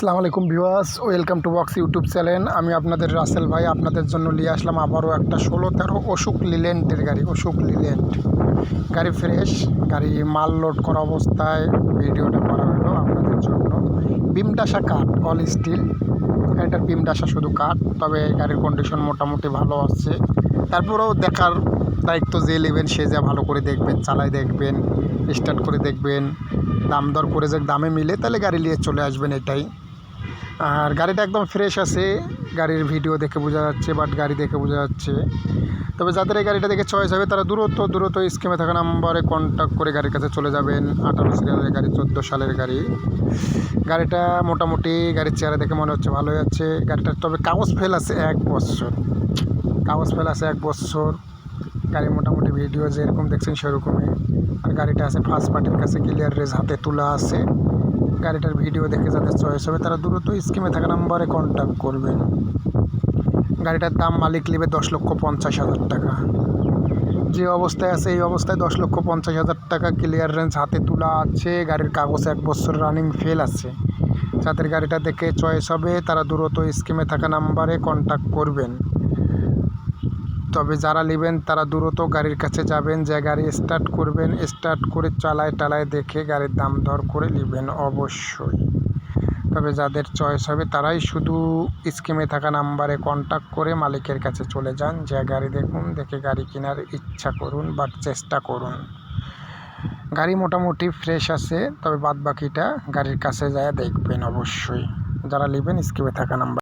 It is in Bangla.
আসসালামু আলাইকুম viewers, welcome to Box YouTube channel. আমি আপনাদের রাসেল ভাই, আপনাদের জন্য নিয়ে আসলাম আবারও একটা ষোলো তেরো অশোক লিলেন্টের গাড়ি, অশোক লিলেন্ট গাড়ি ফ্রেশ গাড়ি মাল লোড করা অবস্থায় ভিডিওটা করা হলো আপনাদের জন্য। বিমডাসা কাঠ অল স্টিল গাড়িটার বিমডাসা শুধু কাঠ, তবে গাড়ির কন্ডিশন মোটামুটি ভালো আছে। তারপরেও দেখার দায়িত্ব যে নেবেন, সে যা ভালো করে দেখবেন চালাই দেখবেন স্টার্ট করে দেখবেন। দাম দর করে যে দামে মিলে তাহলে গাড়ি নিয়ে চলে আসবেন এটাই। আর গাড়িটা একদম ফ্রেশ আছে। গাড়ির ভিডিও দেখে বোঝা যাচ্ছে বাট গাড়ি দেখে বোঝা যাচ্ছে। তবে যাদের এই গাড়িটা দেখে চয়েস হবে, তারা দূরত্ব দূরত্ব স্কিমে থাকা নাম্বারে কন্ট্যাক্ট করে গাড়ির কাছে চলে যাবেন। আঠারো সিরিয়ালের গাড়ি, চোদ্দ সালের গাড়ি। গাড়িটা মোটামুটি গাড়ির চেহারা দেখে মনে হচ্ছে ভালোই আছে। গাড়িটার, তবে কাগজ ফেল আছে এক বছর। কাগজ ফেল আছে এক বছর। গাড়ি মোটামুটি ভিডিও যেরকম দেখছেন সেরকমই। আর গাড়িটা আছে ফার্স্ট পার্টির কাছে ক্লিয়ার রেজ হাতে তোলা আছে। গাড়িটার ভিডিও দেখে যাদের চয়েস হবে, তারা দ্রুত স্কিমে থাকা নাম্বারে কন্ট্যাক্ট করবেন। গাড়িটার দাম মালিক নেবে দশ লক্ষ পঞ্চাশ হাজার টাকা। যে অবস্থায় আছে, এই অবস্থায় দশ লক্ষ পঞ্চাশ হাজার টাকা ক্লিয়ার রেঞ্জ হাতে তোলা আছে। গাড়ির কাগজ এক বছর রানিং ফেল আছে। যাদের গাড়িটা দেখে চয়েস হবে, তারা দ্রুত স্কিমে থাকা নাম্বারে কন্ট্যাক্ট করবেন। তবে যারা নেবেন তারা দ্রুত গাড়ির কাছে যাবেন। যে গাড়ি স্টার্ট করবেন স্টার্ট করে চালায় টালায় দেখে গাড়ির দাম দর করে নেবেন অবশ্যই। তবে যাদের চয়েস হবে তারাই শুধু স্কিমে থাকা নাম্বারে কন্ট্যাক্ট করে মালিকের কাছে চলে যান। যে গাড়ি দেখুন, দেখে গাড়ি কেনার ইচ্ছা করুন বা চেষ্টা করুন। গাড়ি মোটামুটি ফ্রেশ আছে, তবে বাদ বাকিটা গাড়ির কাছে যায় দেখবেন অবশ্যই। যারা নেবেন স্কিমে থাকা নাম্বার